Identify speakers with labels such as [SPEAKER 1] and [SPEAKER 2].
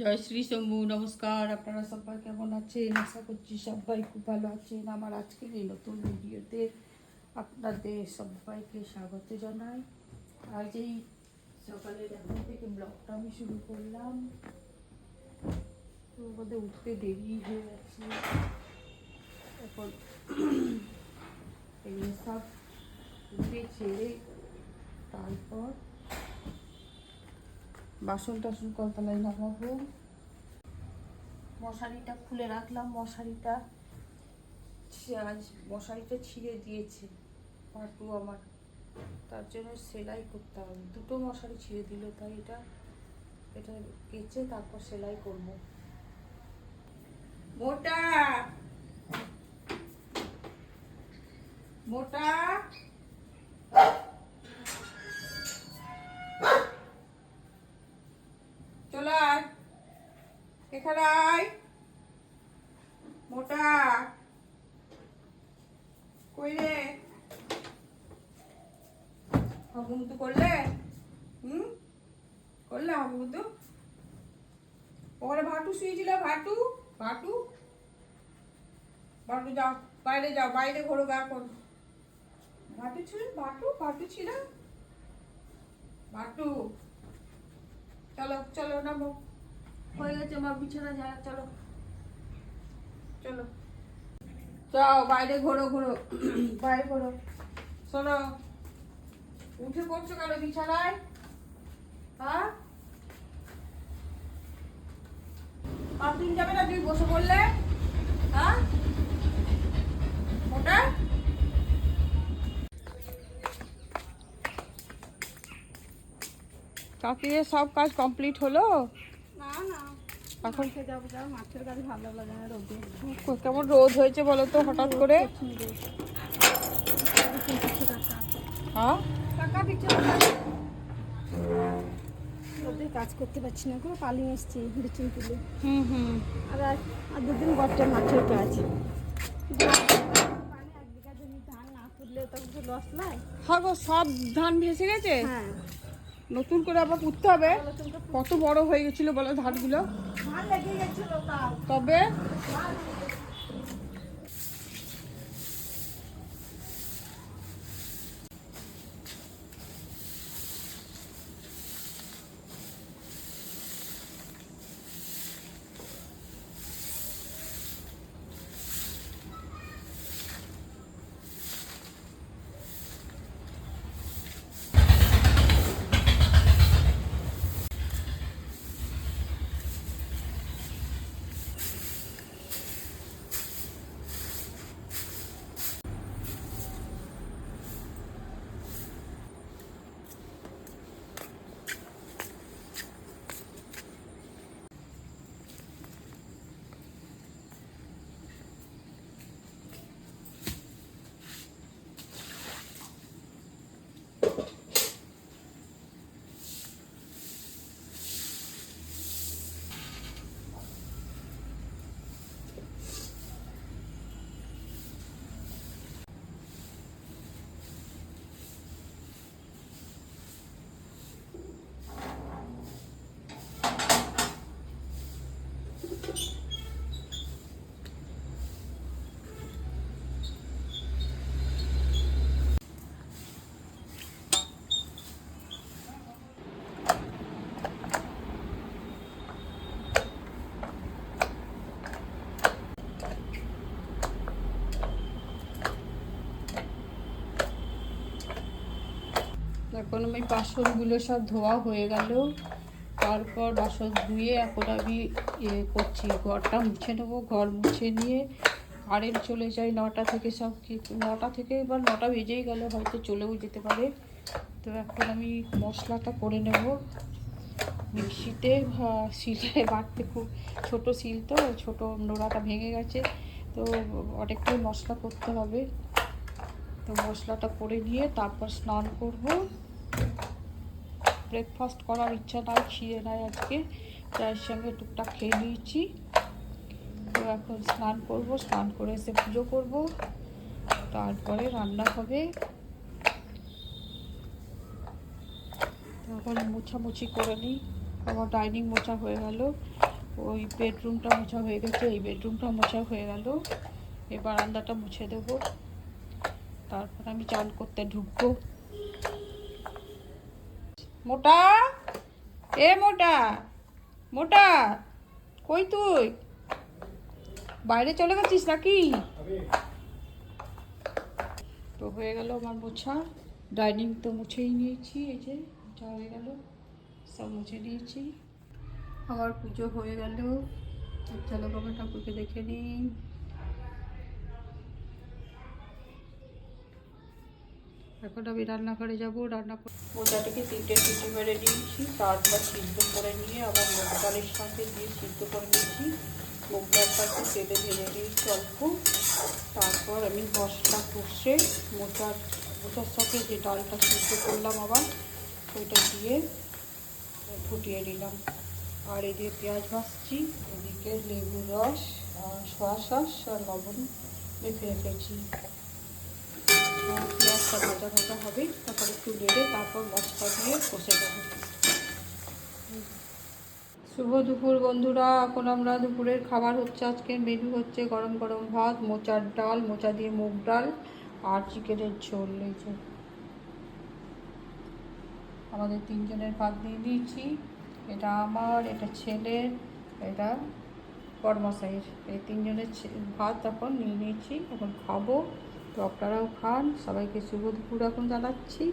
[SPEAKER 1] জয় শ্রী শম্ভু, নমস্কার। আপনারা সবাই কেমন আছেন? আশা করছি সবাই খুব ভালো আছেন। আমার আজকের এই নতুন ভিডিওতে আপনাদের সবাইকে স্বাগত জানাই। আজ এই সকালের এখন থেকে ব্লগটা আমি শুরু করলাম। তো আমাদের উঠতে দেরি হয়ে যাচ্ছে এখন এই সব উঠে ছেড়ে তারপর বাসন টাসন কলতলায় নামাবো। মশারিটা খুলে রাখলাম, মশারিটা আজ মশারিটা ছিঁড়ে দিয়েছে পাটু আমার। তার জন্য সেলাই করতে হবে। দুটো মশারি ছিঁড়ে দিল, তাই এটা এটা কেচে তারপর সেলাই করব। মোটা! মোটা! এখানে মোটা। কই রে করলে? হুম? করলে হগুমতু ওখানে ভাটু শুয়েছিল, ভাটু ভাটু। ভাটু যাও, বাইরে যাও, বাইরে ঘোরো গা কর। ভাটু ছিল, ভাটু ভাটু ছিল। ভাটু। চলো চলো, নামো। হয়ে গেছে আমার বিছানা যা চলো। চলো। যাও বাইরে ঘোরো ঘোরো। বাইরে ঘোরো। শোনো উঠে পড়ছো কেন বিছানায়? হ্যাঁ? বাথরুম যাবে না তুমি বসে পড়লে? হ্যাঁ? ওটা? কাকির সব কাজ কমপ্লিট হলো? এখন কেমন রোদ হয়েছে বলো তো হঠাৎ করে? হ্যাঁ?
[SPEAKER 2] কাজ করতে পারছি না কোনো পালিয়ে এসছি বিচুন তুলে।
[SPEAKER 1] হুম হুম।
[SPEAKER 2] আর আর- দুদিন বটে মাঠের কাজ। ধান না তুললে তখন তো লস নাই?
[SPEAKER 1] হ্যাঁ গো সব ধান ভেসে গেছে?
[SPEAKER 2] হ্যাঁ।
[SPEAKER 1] নতুন করে আবার পুঁততে হবে। কত বড় হয়ে গেছিল বলো
[SPEAKER 2] তাও।
[SPEAKER 1] তবে এখন আমি বাসনগুলো সব ধোয়া হয়ে গেল। তারপর বাসন ধুয়ে এখন আমি ইয়ে করছি, ঘরটা মুছে নেব, ঘর মুছে নিয়ে কারেন্ট চলে যায় নটা থেকে সব নটা থেকে এবার নটা বেজেই গেল, হয়তো চলেও যেতে পারে। তো এখন আমি মশলাটা করে নেব। মিক্সিতে শিলে বাটতে খুব ছোট শিল তো, ছোট নোড়াটা ভেঙে গেছে। তো অনেকটাই মশলা করতে হবে। তো মশলাটা করে নিয়ে তারপর স্নান করব। ব্রেকফাস্ট করার ইচ্ছা নাই, খিদে নাই আজকে। চায়ের সঙ্গে টুকটাক খেয়ে নিয়েছি। তো এখন স্নান করব, স্নান করে এসে পুজো করব। তারপরে রান্না হবে। তখন মুছামুছি করে নিই। আমার ডাইনিং মোছা হয়ে গেল। ওই বেডরুমটা মোছা হয়ে গেছে, এই বেডরুমটা মোছা হয়ে গেল। এই বারান্দাটা মুছে দেবো। তারপর আমি চান করতে ঢুকবো। মোটা? এ মোটা মোটা, কই তুই? বাইরে চলে গেছিস নাকি? তো হয়ে গেল আমার মোছা। ডাইনিং তো মুছেই নিয়েছি, এই যে মোছা হয়ে গেল, সব মুছে নিয়েছি। আমার পুজো হয়ে গেল। চলো বাবা ঠাকুরকে দেখে নিই এখন আমি রান্নাঘরে যাব, রান্না করে মোচাটাকে তিনটে সিটি মেরে নিয়েছি তারপর সিদ্ধ করে নিয়ে আবার মুগ ডালের সাথে দিয়ে সিদ্ধ করে নিয়েছি। মুগ ডালটাকে তেলে ভেজে নিয়েছি অল্প। তারপর আমি মশলা কষে মোচার মোটার সাথে যে ডালটা সিদ্ধ করলাম আবার, ওইটা দিয়ে ফুটিয়ে নিলাম। আর এদিকে পেঁয়াজ ভাজছি, এদিকে লেবুর রস আর সোয়া সস আর লবণ মেখে রেখেছি। পেঁয়াজটা ভাজা ভাজা হবে একটু নেড়ে তারপর মশলা দিয়ে কষে দেবো শুভ দুপুর বন্ধুরা, এখন আমরা দুপুরের খাবার হচ্ছে আজকে মেনু হচ্ছে গরম গরম ভাত, মোচার ডাল, মোচা দিয়ে মুগ ডাল আর চিকেনের ঝোল, এই আমাদের তিনজনের ভাত দিয়ে দিয়েছি। এটা আমার, এটা ছেলের, এটা কর্মসাইয়ের এই তিনজনের ভাত এখন নিয়ে নিয়েছি, এখন খাব। তো আপনারাও খান সবাইকে শুভ দুপুর। এখন জানাচ্ছি